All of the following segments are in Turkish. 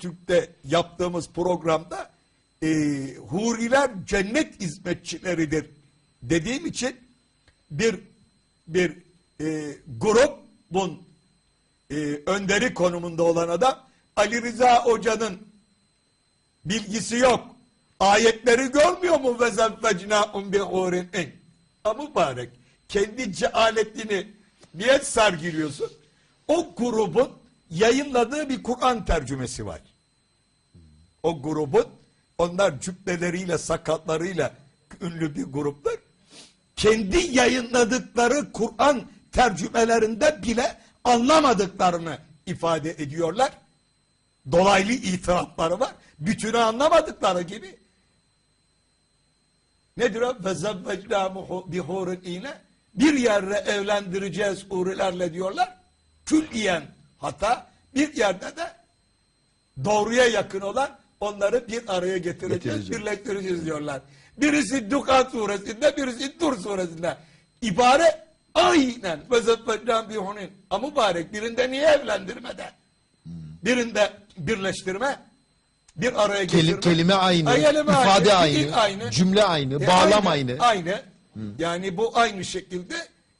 Habertürk'te yaptığımız programda e, huriler cennet hizmetçileridir dediğim için bir bir e, grubun e, önderi konumunda olan adam Ali Rıza Hoca'nın bilgisi yok. Ayetleri görmüyor mu? Bi hurin in. Ha mübarek. Kendi cehaletini niye sergiliyorsun? O grubun yayınladığı bir Kur'an tercümesi var. O grubun onlar cübbeleriyle sakatlarıyla ünlü bir gruptur. Kendi yayınladıkları Kur'an tercümelerinde bile anlamadıklarını ifade ediyorlar. Dolaylı itirafları var. Bütünü anlamadıkları gibi. Nedir o? Zebbecnâmuhu bihûrin iğne. Bir yerde evlendireceğiz hurilerle diyorlar. Külliyen hata. Bir yerde de doğruya yakın olan onları bir araya getireceğiz, birleştireceğiz diyorlar. Birisi Dukan suresinde, birisi Tur suresinde. İbare aynen ve zebbecnâ bihunin. Ama mübarek birinde niye evlendirmede? Birinde birleştirme, bir araya Keli- getirme. kelime aynı, Ay, kelime ifade fikir aynı, cümle aynı, E, bağlam aynı. Aynı. Yani bu aynı şekilde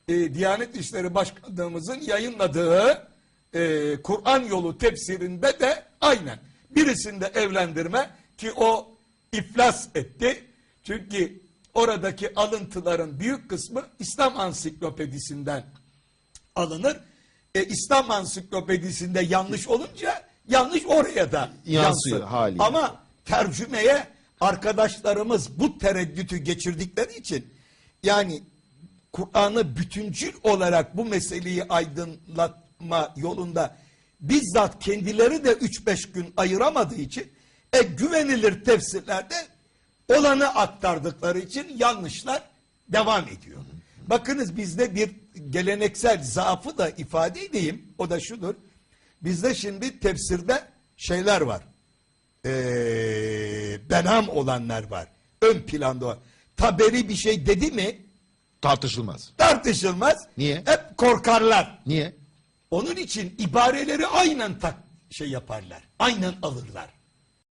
e, Diyanet İşleri Başkanlığımızın yayınladığı e, Kur'an yolu tefsirinde de aynen. Birisinde evlendirme ki o iflas etti. Çünkü oradaki alıntıların büyük kısmı İslam ansiklopedisinden alınır. E, İslam ansiklopedisinde yanlış olunca yanlış oraya da Yansıyor yansır. haliyle. Ama tercümeye arkadaşlarımız bu tereddütü geçirdikleri için yani Kur'an'ı bütüncül olarak bu meseleyi aydınlatma yolunda bizzat kendileri de 3-5 gün ayıramadığı için e, güvenilir tefsirlerde olanı aktardıkları için yanlışlar devam ediyor. Bakınız bizde bir geleneksel zaafı da ifade edeyim. O da şudur. Bizde şimdi tefsirde şeyler var. Ee, benam olanlar var. Ön planda var. Taberi bir şey dedi mi Tartışılmaz. tartışılmaz. Niye? Hep korkarlar. Niye? Onun için ibareleri aynen tak şey yaparlar. Aynen alırlar.